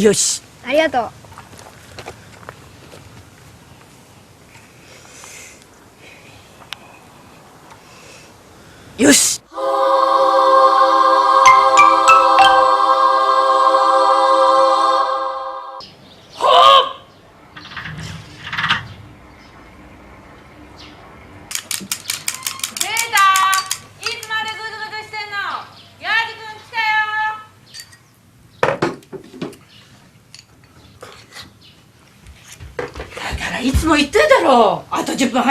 はいよし。ありがとう。よし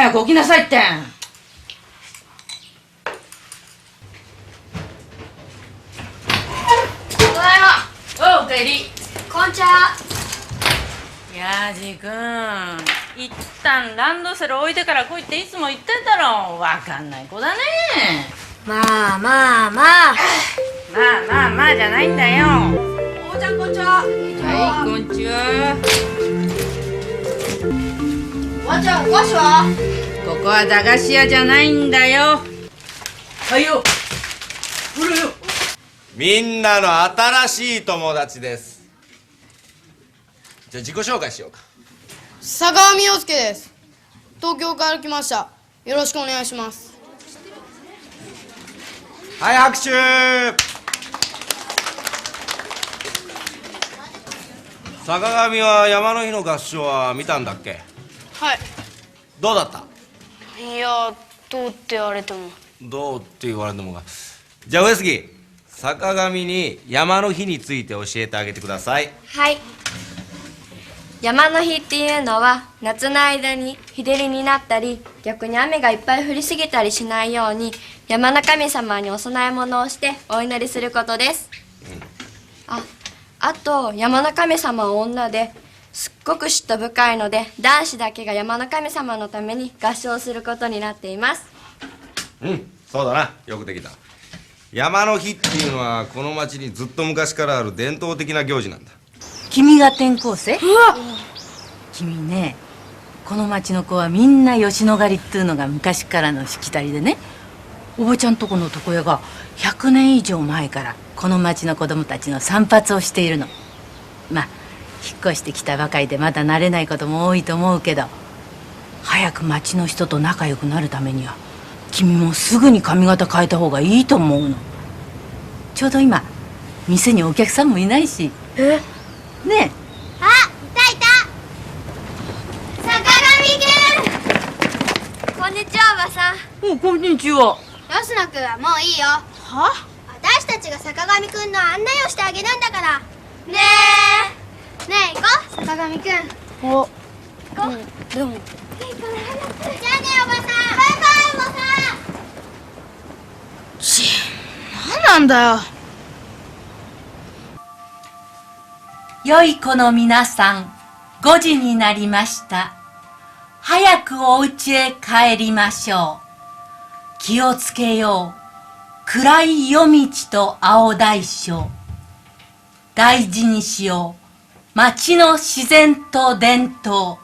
早く起きなさいって。ただいま。おうおかえり。こんちは。ヤージ君一旦ランドセル置いてから来いっていつも言ってんだろ。わかんない子だね。まあまあまあ。まあまあまあじゃないんだよ。おばちゃんこんちは。はいこんにちは。おばちゃんお菓子は？ここは駄菓子屋じゃないんだよ。はいよ。ほらよ。みんなの新しい友達です。じゃあ自己紹介しようか。坂上陽介です。東京から来ました。よろしくお願いします。はい拍手。坂上は山の日の合唱は見たんだっけ？はい。どうだった？いやどうって言われても。どうって言われてもがじゃあ上杉。坂上に山の日について教えてあげてください。はい。山の日っていうのは夏の間に日照りになったり逆に雨がいっぱい降りすぎたりしないように山の神様にお供え物をしてお祈りすることです、ああと山の神様は女ですっごく嫉妬深いので男子だけが山の神様のために合唱することになっています。うんそうだな。よくできた。山の日っていうのはこの町にずっと昔からある伝統的な行事なんだ。君が転校生？君ねこの町の子はみんな吉野狩りっていうのが昔からのしきたりでね。おばちゃんとこの床屋が100年以上前からこの町の子供たちの散髪をしているの。まあ引っ越してきたばかりでまだ慣れないことも多いと思うけど早く町の人と仲良くなるためには君もすぐに髪型変えた方がいいと思うの。ちょうど今店にお客さんもいないし。え？ねあいたいた。坂上こんにちはおばさん。えおこんにちは。くん安野くんはもういいよ。は？私たちが坂上くんの案内をしてあげるんだから。ねえねえ行こう。坂上くん。お。行こう、でも。じゃあねおばさん。バイバイおばさん。何なんだよ。良い子の皆さん5時になりました。早くお家へ帰りましょう。気をつけよう。暗い夜道と青大将。大事にしよう町の自然と伝統。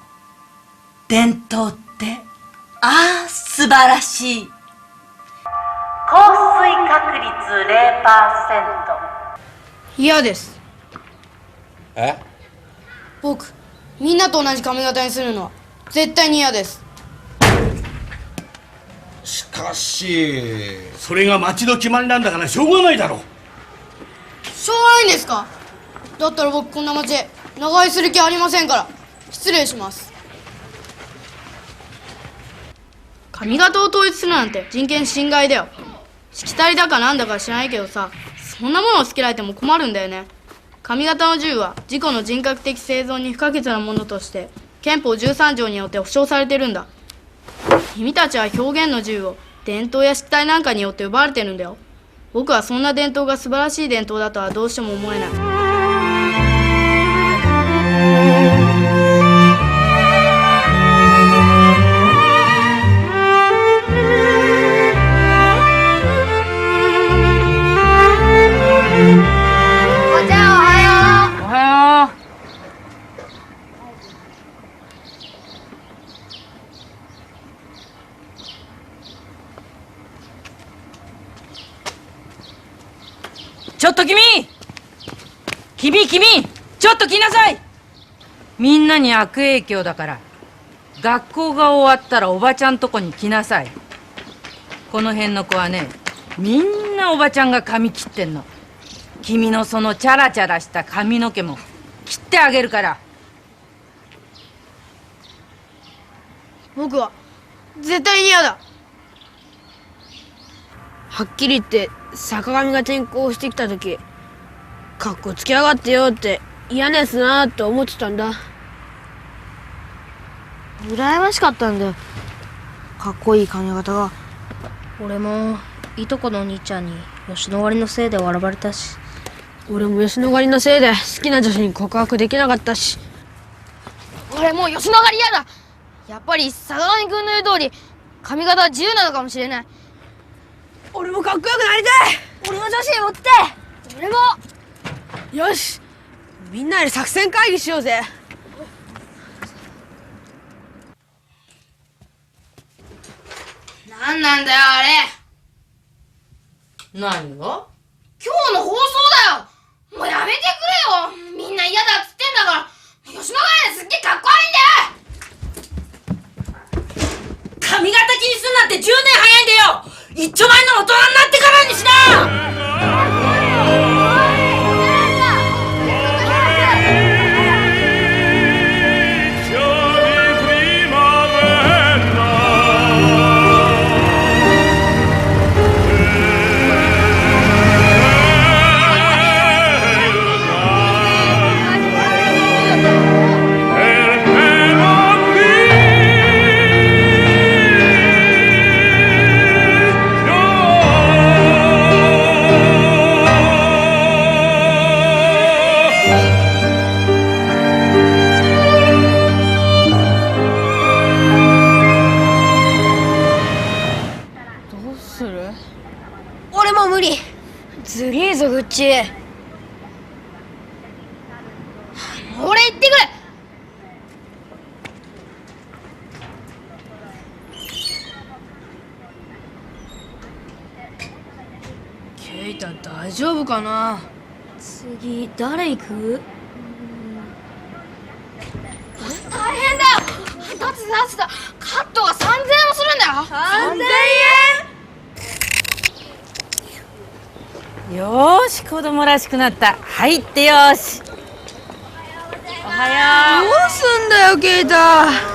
伝統ってああ素晴らしい。降水確率0%嫌です。え？僕みんなと同じ髪型にするのは絶対に嫌です。しかしそれが町の決まりなんだからしょうがないだろ。しょうがないんですか？だったら僕こんな町で長居する気ありませんから。失礼します。髪型を統一するなんて人権侵害だよ。しきたりだかなんだか知らないけどさそんなものをつけられても困るんだよね。髪型の自由は自己の人格的生存に不可欠なものとして憲法13条によって保障されてるんだ。君たちは表現の自由を伝統やしきたりなんかによって奪われてるんだよ。僕はそんな伝統が素晴らしい伝統だとはどうしても思えない。ちょっと君！君君！ちょっと来なさい！みんなに悪影響だから。学校が終わったらおばちゃんとこに来なさい。この辺の子はねみんなおばちゃんが髪切ってんの。君のそのチャラチャラした髪の毛も切ってあげるから。僕は絶対に嫌だ。はっきり言って坂上が転校してきた時かっこつけやがってよって嫌なやつだなって思ってたんだ。羨ましかったんだよ。かっこいい髪型が。俺もいとこのお兄ちゃんに吉野割りのせいで笑われたし。俺も吉野狩りのせいで好きな女子に告白できなかったし。俺もう吉野狩り嫌だ。やっぱり坂上君の言う通り髪型は自由なのかもしれない俺もかっこよくなりたい。俺も女子に持って。俺も。よし。みんなで作戦会議しようぜ。なんなんだよあれ。何が？今日の放送だよ。もうやめてくれよ。みんな嫌だっつってんだから。吉野ヶ谷すっげえかっこ悪いんだよ。髪型気にすんなって10年早いんだよ一丁前の大人になってからにしな！丈夫かな？次誰行く？大変だ！よだってだ！ってだカットが3000円もするんだよ！3000よーし子供らしくなった。入ってよーし。おはよどうすんだよケイタ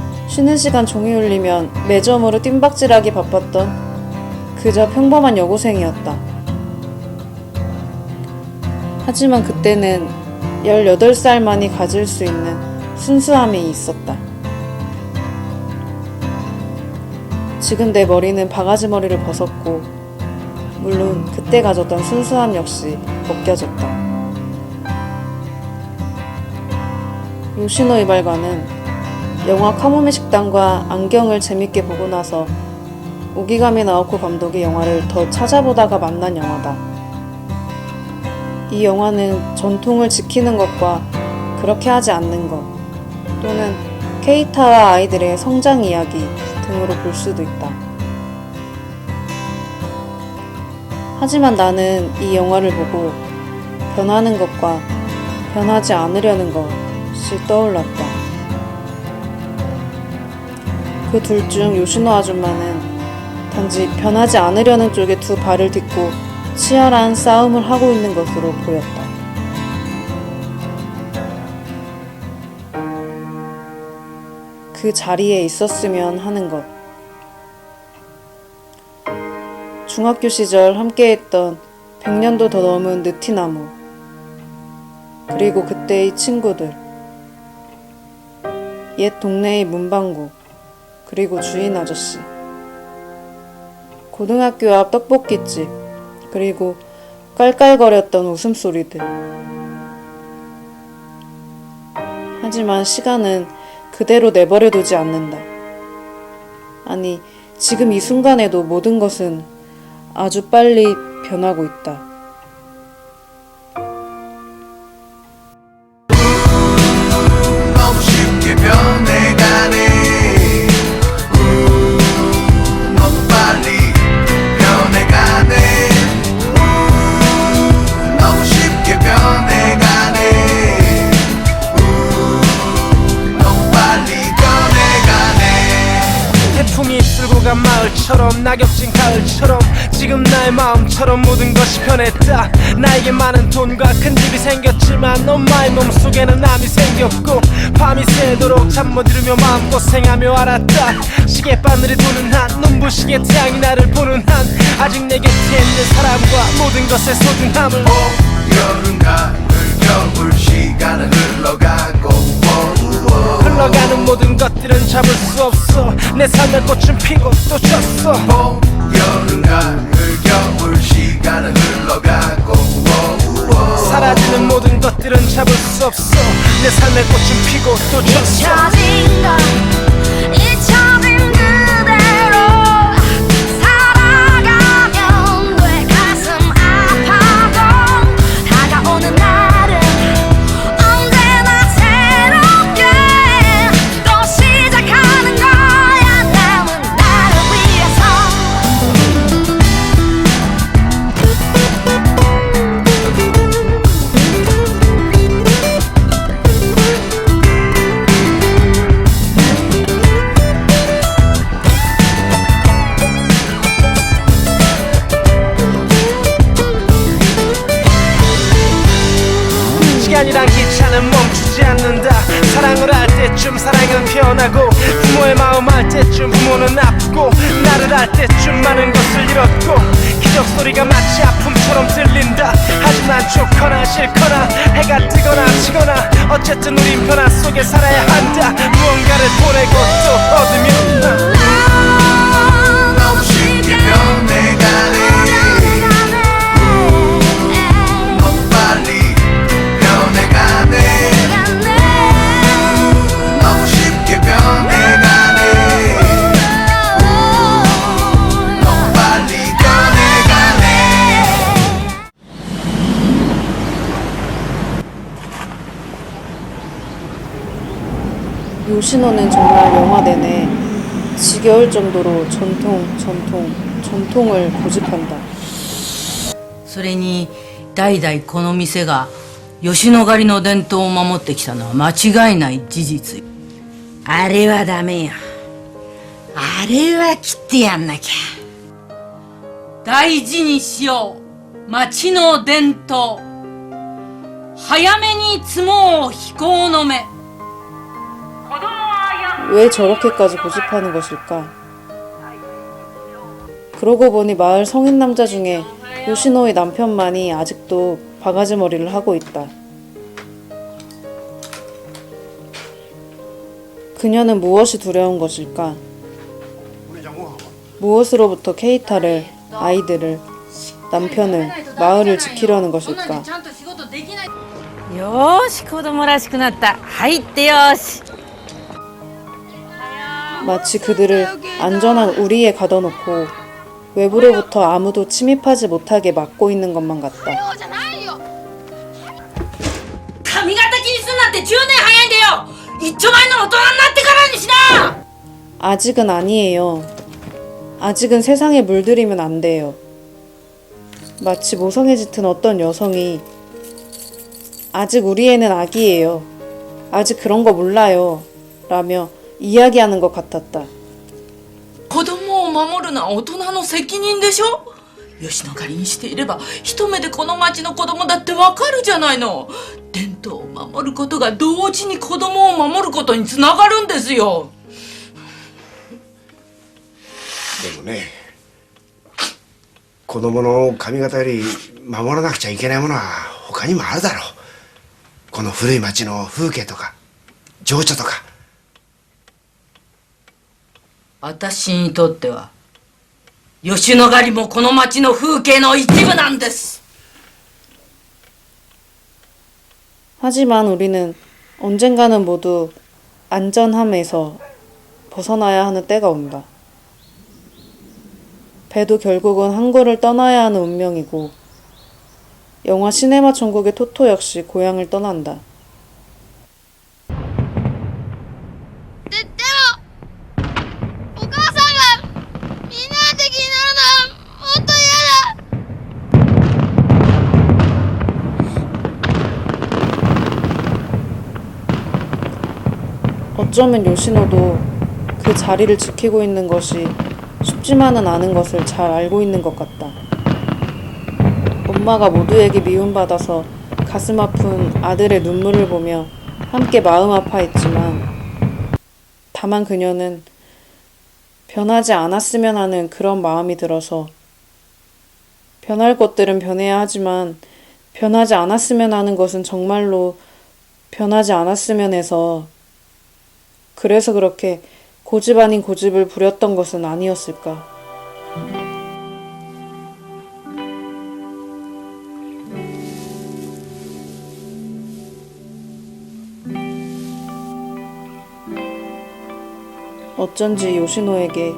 쉬는 시간 종이 울리면 매점으로 뜀박질하기 바빴던 그저 평범한 여고생이었다. 하지만 그때는 18살만이 가질 수 있는 순수함이 있었다. 지금 내 머리는 바가지 머리를 벗었고, 물론 그때 가졌던 순수함 역시 벗겨졌다. 요시노 이발관은 영화 카모메 식당과 안경을 재밌게 보고 나서 오기가미 나오코 감독의 영화를 더 찾아보다가 만난 영화다. 이 영화는 전통을 지키는 것과 그렇게 하지 않는 것, 또는 케이타와 아이들의 성장 이야기 등으로 볼 수도 있다. 하지만 나는 이 영화를 보고 변하는 것과 변하지 않으려는 것이 떠올랐다. 그 둘 중 요시노 아줌마는 단지 변하지 않으려는 쪽에 두 발을 딛고 치열한 싸움을 하고 있는 것으로 보였다. 그 자리에 있었으면 하는 것. 중학교 시절 함께했던 100년도 더 넘은 느티나무. 그리고 그때의 친구들. 옛 동네의 문방구. 그리고 주인 아저씨. 고등학교 앞 떡볶이집. 그리고 깔깔거렸던 웃음소리들. 하지만 시간은 그대로 내버려두지 않는다. 아니, 지금 이 순간에도 모든 것은 아주 빨리 변하고 있다. 풍이 쓸고 간 마을처럼 낙엽진 가을처럼 지금 나의 마음처럼 모든 것이 변했다. 나에게 많은 돈과 큰 집이 생겼지만 엄마의 몸속에는 암이 생겼고 밤이 새도록 잠 못 이루며 마음고생하며 알았다. 시계 바늘이 도는 한 눈부시게 태양이 나를 보는 한 아직 내 곁에 있는 사람과 모든 것의 소중함을. 봄, 여름, 가을, 겨울 시간은 흘러가고 워, 흘러가는 모든 것들은 잡을 수 없어. 내 삶의 꽃은 피고 또 졌어. 봄, 여름, 가을, 겨울 시간은 흘러가고 워, 사라지는 모든 것들은 잡을 수 없어. 내 삶의 꽃은 피고 또 졌어 어쨌든 우린 변화 속에 살아야 한다. 무언가를 보내고 또 얻으면 요시노는 정말 영화 내내 지겨울 정도로 전통, 전통, 전통을 고집한다. それに代々この店が吉野ヶ里の伝統を守ってきたのは間違いない事実あれはダメよあれは切ってやんなきゃ大事にしよう町の伝統早めに積もう飛行の目 왜 저렇게까지 고집하는 것일까? 그러고 보니 마을 성인 남자 중에 요시노의 남편만이 아직도 바가지 머리를 하고 있다. 그녀는 무엇이 두려운 것일까? 무엇으로부터 케이타를, 아이들을, 남편을, 마을을 지키려는 것일까? ちゃんと仕事できないよーし子供らしくなった入ってよーし 마치 그들을 안전한 우리에 가둬놓고 외부로부터 아무도 침입하지 못하게 막고 있는 것만 같다. じゃないよ髪型気にすんなんて10年早いんだよ一丁前の大人になってからにしな 아직은 아니에요. 아직은 세상에 물들이면 안 돼요. 마치 모성애 짙은 어떤 여성이 아직 우리 애는 아기예요. 아직 그런 거 몰라요. 라며 이야기하는 것 같았다. 子供を守るのは大人の責任でしょ吉野ヶ里にしていれば一目でこの町の子供だってわかるじゃないの伝統を守ることが同時に子供を守ることにつながるんですよでもね子供の髪型より守らなくちゃいけないものは他にもあるだろうこの古い町の風景とか情緒とか 私にとっては吉野ヶ里もこの町の風景の一部なんです 하지만 우리는 언젠가는 모두 안전함에서 벗어나야 하는 때가 온다. 배도 결국은 항구를 떠나야 하는 운명이고, 영화 시네마 천국의 토토 역시 고향을 떠난다. 어쩌면 요시노도 그 자리를 지키고 있는 것이 쉽지만은 않은 것을 잘 알고 있는 것 같다. 엄마가 모두에게 미움받아서 가슴 아픈 아들의 눈물을 보며 함께 마음 아파했지만 다만 그녀는 변하지 않았으면 하는 그런 마음이 들어서 변할 것들은 변해야 하지만 변하지 않았으면 하는 것은 정말로 변하지 않았으면 해서 그래서 그렇게 고집 아닌 고집을 부렸던 것은 아니었을까. 어쩐지 요시노에게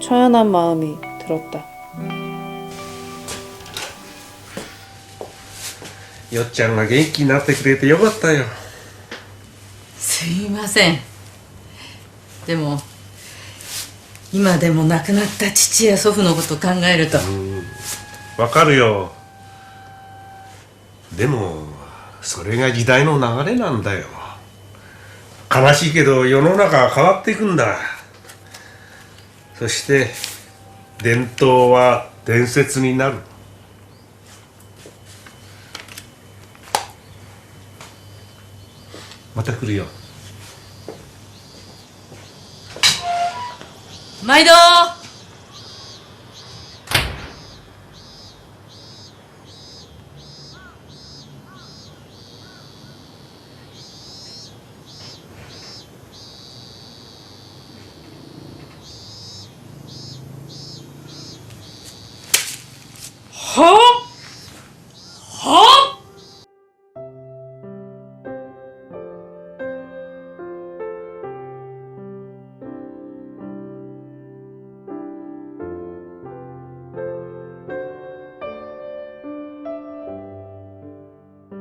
처연한 마음이 들었다. よっちゃんが元気になってくれてよかったよすいません でも今でも亡くなった父や祖父のこと考えると。わかるよ。でもそれが時代の流れなんだよ。悲しいけど世の中は変わっていくんだ。そして伝統は伝説になる。また来るよ。毎度。